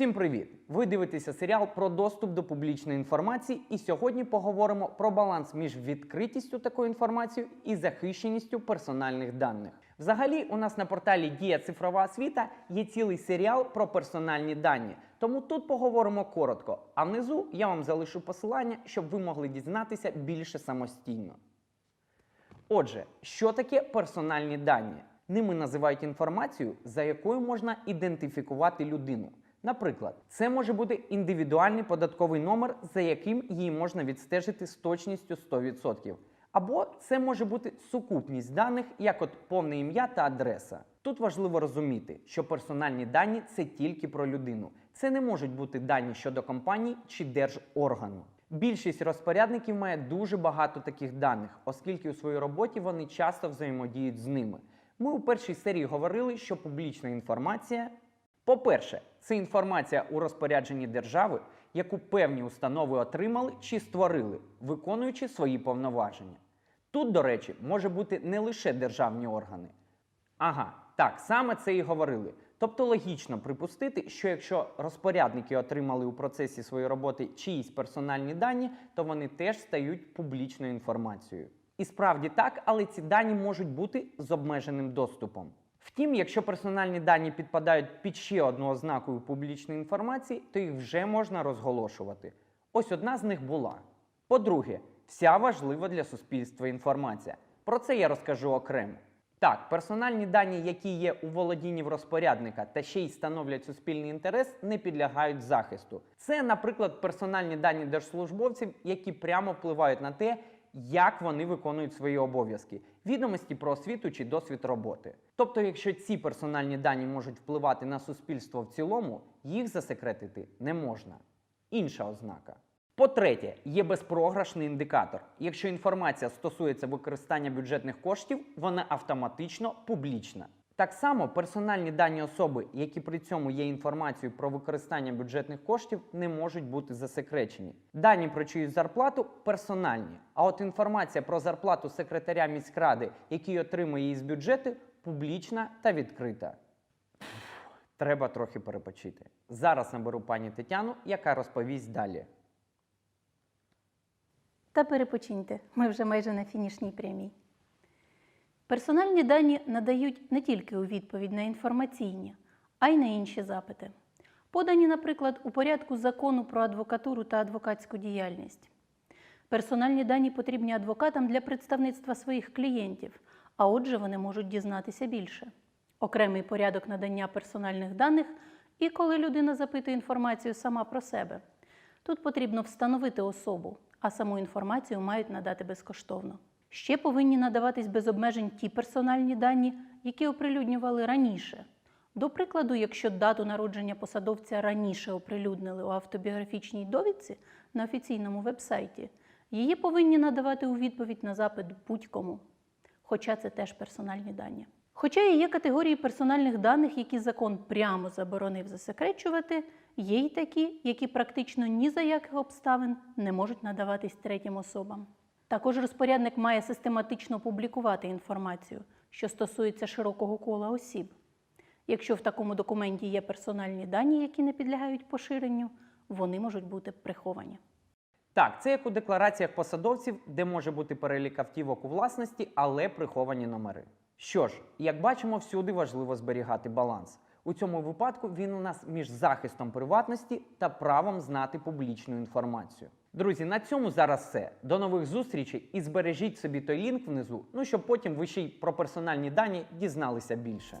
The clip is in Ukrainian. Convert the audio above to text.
Усім привіт! Ви дивитеся серіал про доступ до публічної інформації, і сьогодні поговоримо про баланс між відкритістю такої інформації і захищеністю персональних даних. Взагалі, у нас на порталі Дія цифрова освіта є цілий серіал про персональні дані. Тому тут поговоримо коротко. А внизу я вам залишу посилання, щоб ви могли дізнатися більше самостійно. Отже, що таке персональні дані? Ними називають інформацію, за якою можна ідентифікувати людину. Наприклад, це може бути індивідуальний податковий номер, за яким її можна відстежити з точністю 100%. Або це може бути сукупність даних, як от повне ім'я та адреса. Тут важливо розуміти, що персональні дані це тільки про людину. Це не можуть бути дані щодо компаній чи держоргану. Більшість розпорядників має дуже багато таких даних, оскільки у своїй роботі вони часто взаємодіють з ними. Ми у першій серії говорили, що публічна інформація по-перше, це інформація у розпорядженні держави, яку певні установи отримали чи створили, виконуючи свої повноваження. Тут, до речі, може бути не лише державні органи. Ага, так, саме це і говорили. Тобто логічно припустити, що якщо розпорядники отримали у процесі своєї роботи чиїсь персональні дані, то вони теж стають публічною інформацією. І справді так, але ці дані можуть бути з обмеженим доступом. Втім, якщо персональні дані підпадають під ще одну ознакою публічної інформації, то їх вже можна розголошувати. Ось одна з них була. По-друге, вся важлива для суспільства інформація. Про це я розкажу окремо. Так, персональні дані, які є у володінні в розпорядника та ще й становлять суспільний інтерес, не підлягають захисту. Це, наприклад, персональні дані держслужбовців, які прямо впливають на те, як вони виконують свої обов'язки, відомості про освіту чи досвід роботи. Тобто, якщо ці персональні дані можуть впливати на суспільство в цілому, їх засекретити не можна. Інша ознака. По-третє, є безпрограшний індикатор. Якщо інформація стосується використання бюджетних коштів, вона автоматично публічна. Так само персональні дані особи, які при цьому є інформацією про використання бюджетних коштів, не можуть бути засекречені. Дані про чиюсь зарплату персональні. А от інформація про зарплату секретаря міськради, який отримує її з бюджету, публічна та відкрита. Треба трохи перепочити. Зараз наберу пані Тетяну, яка розповість далі. Та перепочиньте, ми вже майже на фінішній прямій. Персональні дані надають не тільки у відповідь на інформаційні, а й на інші запити. Подані, наприклад, у порядку закону про адвокатуру та адвокатську діяльність. Персональні дані потрібні адвокатам для представництва своїх клієнтів, а отже, вони можуть дізнатися більше. Окремий порядок надання персональних даних і коли людина запитує інформацію сама про себе. Тут потрібно встановити особу, а саму інформацію мають надати безкоштовно. Ще повинні надаватись без обмежень ті персональні дані, які оприлюднювали раніше. До прикладу, якщо дату народження посадовця раніше оприлюднили у автобіографічній довідці на офіційному вебсайті, її повинні надавати у відповідь на запит будь-кому. Хоча це теж персональні дані. Хоча і є категорії персональних даних, які закон прямо заборонив засекречувати, є й такі, які практично ні за яких обставин не можуть надаватись третім особам. Також розпорядник має систематично публікувати інформацію, що стосується широкого кола осіб. Якщо в такому документі є персональні дані, які не підлягають поширенню, вони можуть бути приховані. Так, це як у деклараціях посадовців, де може бути перелік автівок у власності, але приховані номери. Що ж, як бачимо, всюди важливо зберігати баланс. У цьому випадку він у нас між захистом приватності та правом знати публічну інформацію. Друзі, на цьому зараз все. До нових зустрічей і збережіть собі той лінк внизу, ну щоб потім ви ще й про персональні дані дізналися більше.